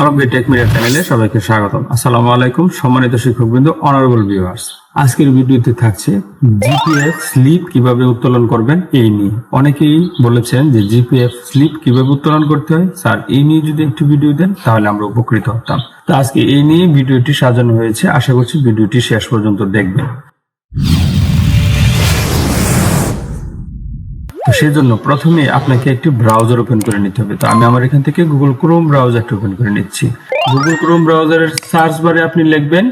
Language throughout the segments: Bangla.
আরব টেক মিডিয়া চ্যানেলে সবাইকে স্বাগতম। আসসালামু আলাইকুম, সম্মানিত শিক্ষকবৃন্দ অনারেবল ভিউয়ার্স আজকের ভিডিওতে থাকছে জিপিএফ স্লিপ কীভাবে উত্তোলন করবেন, এই নিয়ে। অনেকেই বলেছেন যে জিপিএফ স্লিপ কীভাবে উত্তোলন করতে হয়। স্যার, এই নিয়ে যদি একটু ভিডিও দেন, তাহলে আমরা উপকৃত হতাম। তো আজকে এই নিয়ে ভিডিওটি সাজানো হয়েছে। আশা করছি ভিডিওটি শেষ পর্যন্ত দেখবেন। তো সেই জন্য প্রথমে আপনাকে একটি ব্রাউজার ওপেন করে নিতে হবে। তো আমি আমার এখান থেকে গুগল ক্রোম ব্রাউজারটি ওপেন করে নিচ্ছি। গুগল ক্রোম ব্রাউজারের সার্চ বারে আপনি লিখবেন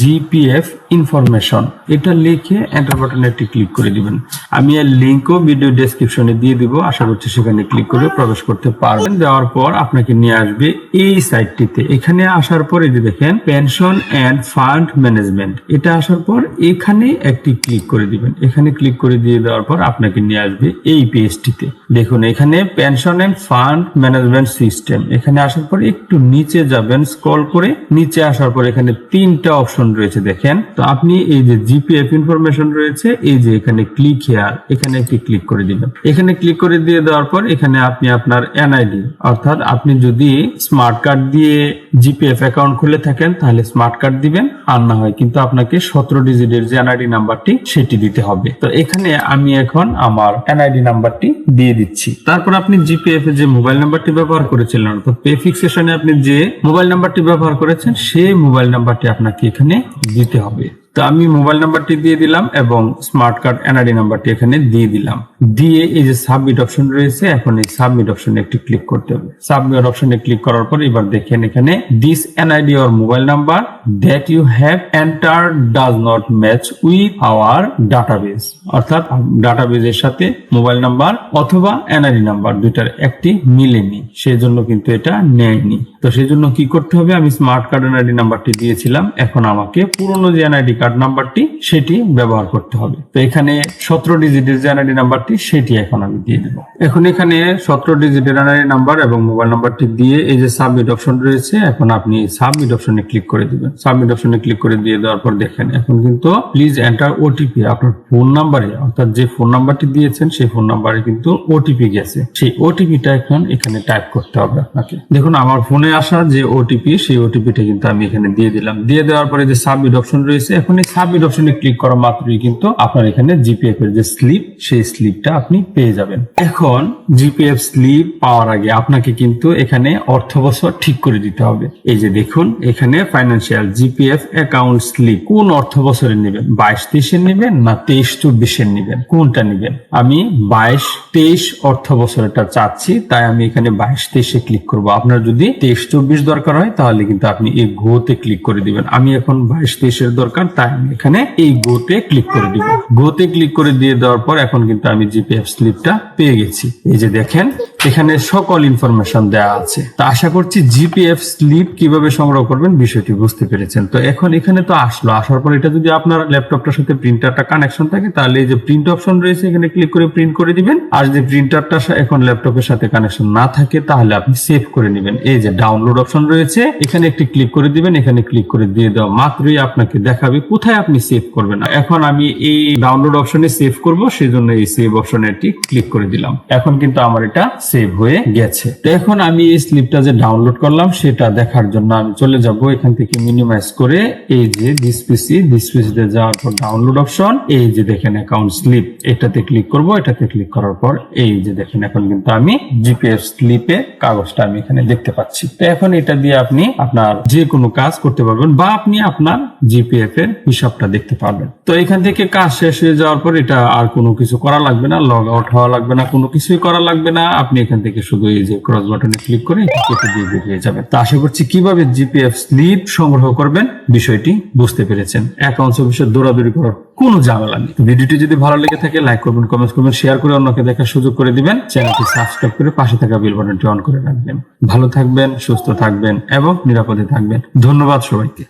জিপিএফ ইনফরমেশন এটা লিখে এন্টার বাটনে একটি ক্লিক করে দিবেন। আমি এর লিঙ্কও ভিডিও ডেসক্রিপশনে দিয়ে দিব। আশা করছি সেখানে ক্লিক করে প্রবেশ করতে পারবেন। দেওয়ার পর আপনাকে নিয়ে আসবে এই সাইটটিতে এখানে আসার পর যে দেখেন পেনশন এন্ড ফান্ড ম্যানেজমেন্ট এটা আসার পর এখানে একটি ক্লিক করে দিবেন। এখানে ক্লিক করে দিয়ে দেওয়ার পর আপনাকে নিয়ে আসবে এই পেজটিতে দেখুন, এখানে pension and fund management system এখানে আসার পর একটু নিচে যাবেন। স্ক্রল করে নিচে আসার পর এখানে তিনটা অপশন রয়েছে, দেখেন। তো আপনি এই যে জিপিএফ ইনফরমেশন রয়েছে, এই যে এখানে ক্লিক হেয়ার এখানে একটি ক্লিক করে দিবেন। এখানে ক্লিক করে দিয়ে দেওয়ার পর এখানে আপনি আপনার এনআইডি অর্থাৎ আপনি যদি স্মার্ট কার্ড দিয়ে জিপিএফ অ্যাকাউন্ট খুলে থাকেন, তাহলে স্মার্ট কার্ড দিবেন। আর না হয় কিন্তু আপনাকে সতেরো ডিজিটের যে এনআইডি নাম্বারটি সেটি দিতে হবে। তো এখানে আমি এখন আমার এনআইডি নাম্বারটি দিয়ে দিচ্ছি। তারপর আপনি জিপিএফ এর যে মোবাইল নাম্বারটি ব্যবহার করেছিলেন, অর্থাৎ পে ফিক্সেশনে আপনি যে মোবাইল নাম্বারটি ব্যবহার করেছেন সেই মোবাইল নাম্বারটি আপনাকে এখানে দিতে হবে। তো আমি মোবাইল নাম্বারটি দিয়ে দিলাম এবং স্মার্ট কার্ড এনআইডি নাম্বারটি এখানে দিয়ে দিলাম। দিয়ে এই যে সাবমিট অপশন রয়েছে, এখন এই সাবমিট অপশনে একটি ক্লিক করতে হবে। সাবমিট অপশনে ক্লিক করার পর এবার দেখেন এখানে this NID or mobile number that you have enter does not match with our database অর্থাৎ ডাটাবেজের সাথে মোবাইল নাম্বার অথবা এনআইডি নাম্বার দুইটার একটি মিলেনি সেই জন্য কিন্তু এটা নেয়নি। তো সেই জন্য কি করতে হবে? আমি স্মার্ট কার্ড এনআইডি নাম্বারটি দিয়েছিলাম। এখন আমাকে পুরনো যে এনআইডি কার্ড নাম্বারটি সেটি ব্যবহার করতে হবে। তো এখানে সতেরো ডিজিটের যে এনআইডি নাম্বারটি সেটি এখন আমি দিয়ে দেবো। এখন এখানে সতেরো ডিজিটের এনআইডি নাম্বার এবং মোবাইল নাম্বারটি দিয়ে এই যে সাবমিট অপশন রয়েছে, এখন আপনি সাবমিট অপশনে ক্লিক করে দিবেন। সাবমিট অপশনে ক্লিক করে দিয়ে দেওয়ার পর দেখেন, এখন কিন্তু প্লিজ এন্টার ওটিপি আপনার ফোন নাম্বারে অর্থাৎ যে ফোন নাম্বারটি দিয়েছেন, সেই ফোন নাম্বারে কিন্তু ওটিপি গেছে। সেই ওটিপিটা এখন এখানে টাইপ করতে হবে আপনাকে। দেখুন, আমার ফোনে আসা যে ওটিপি সেই ওটিপিটা কিন্তু আমি এখানে দিয়ে দিলাম। দিয়ে দেওয়ার পরে যে সাবমিট অপশন রয়েছে, এখন এই সাবমিট অপশনে ক্লিক করা মাত্রই কিন্তু আপনার এখানে জিপিএফ এর যে স্লিপ সেই স্লিপটা আপনি পেয়ে যাবেন। এখন জিপিএফ স্লিপ পাওয়ার আগে আপনাকে কিন্তু এখানে অর্থ বছর ঠিক করে দিতে হবে। এই যে দেখুন, এখানে ফাইন্যান্সিয়াল জিপিএফ অ্যাকাউন্ট স্লিপ কোন অর্থ বছরে নেবেন? বাইশ তেইশের নেবেন না তেইশ চব্বিশের নেবেন? কোনটা নেবেন? আমি বাইশ তেইশ অর্থ বছরটা চাচ্ছি, তাই আমি এখানে বাইশ তেইশে ক্লিক করব। আপনার যদি তেইশ চব্বিশ দরকার হয়, তাহলে কিন্তু আপনি এই গোতে ক্লিক করে দিবেন। আমি এখন বাইশ তেইশের দরকার তাই আমি এখানে এই গোতে ক্লিক করে দিব। গোতে ক্লিক করে দিয়ে দেওয়ার পর এখন কিন্তু আমি জিপিএফ স্লিপটা পেয়ে গেছি। এই যে দেখেন এখানে সকল ইনফরমেশন দেওয়া আছে। তা আশা করছি জিপিএফ স্লিপ কীভাবে সংগ্রহ করবেন বিষয়টি বুঝতে পেরেছেন। তো এখন এখানে তো আসলো। আসার পর এটা যদি আপনার ল্যাপটপটার সাথে প্রিন্টারটা কানেকশন থাকে, তাহলে এই যে প্রিন্ট অপশন রয়েছে, এখানে ক্লিক করে প্রিন্ট করে দিবেন। আর যদি প্রিন্টারটা এখন ল্যাপটপের সাথে কানেকশন না থাকে, তাহলে আপনি সেভ করে নেবেন। এই যে ডাউনলোড অপশন রয়েছে, এখানে একটি ক্লিক করে দিবেন। এখানে ক্লিক করে দিয়ে দেওয়া মাত্রই আপনাকে দেখাবে কোথায় আপনি সেভ করবেন। এখন আমি এই ডাউনলোড অপশনে সেভ করব সেই জন্য এই সেভ অপশনে ক্লিক করে দিলাম। এখন কিন্তু আমার এটা সেভ হয়ে গেছে। তো এখন আমি এই স্লিপটা যে ডাউনলোড করলাম, সেটা দেখার জন্য আমি চলে যাব এখান থেকে মিনিমাইজ করে, এই যে দিস পিসি দিস পিসিতে যাওয়ার পর ডাউনলোড অপশন এই যে দেখেন অ্যাকাউন্ট স্লিপ এটাতে ক্লিক করব, এটাতে ক্লিক করার পর এই যে দেখেন এখন কিন্তু আমি জিপিএফ স্লিপে কাগজটা আমি এখানে দেখতে পাচ্ছি। তো এখন এটা দিয়ে আপনি আপনার যে কোনো কাজ করতে পারবেন বা আপনি আপনার জিপিএফ এর হিসাবটা দেখতে পারবেন। তো এখান থেকে কাজ শেষ হয়ে যাওয়ার পর এটা আর কোনো কিছু করা লাগবে না লগ আউট হওয়া লাগবে না, কোনো কিছুই করা লাগবে না। আপনি এখান থেকে শুধু এই যে ক্রস বাটনে ক্লিক করে কেটে দিয়ে বেরিয়ে যাবেন আশা করছি কীভাবে জিপিএফ স্লিপ সংগ্রহ করবেন বিষয়টি বুঝতে পেরেছেন। অ্যাকাউন্টস অফিসে দৌড়াদৌড়ি করার কোনো ঝামেলা নেই। ভিডিওটি যদি ভালো লেগে থাকে লাইক করবেন কমেন্ট করবেন শেয়ার করে অন্যকে দেখার সুযোগ করে দিবেন। চ্যানেলটি সাবস্ক্রাইব করে পাশে থাকা বেল বাটনটি অন করে রাখবেন। ভালো থাকবেন, সুস্থ থাকবেন এবং নিরাপদে থাকবেন। ধন্যবাদ সবাইকে।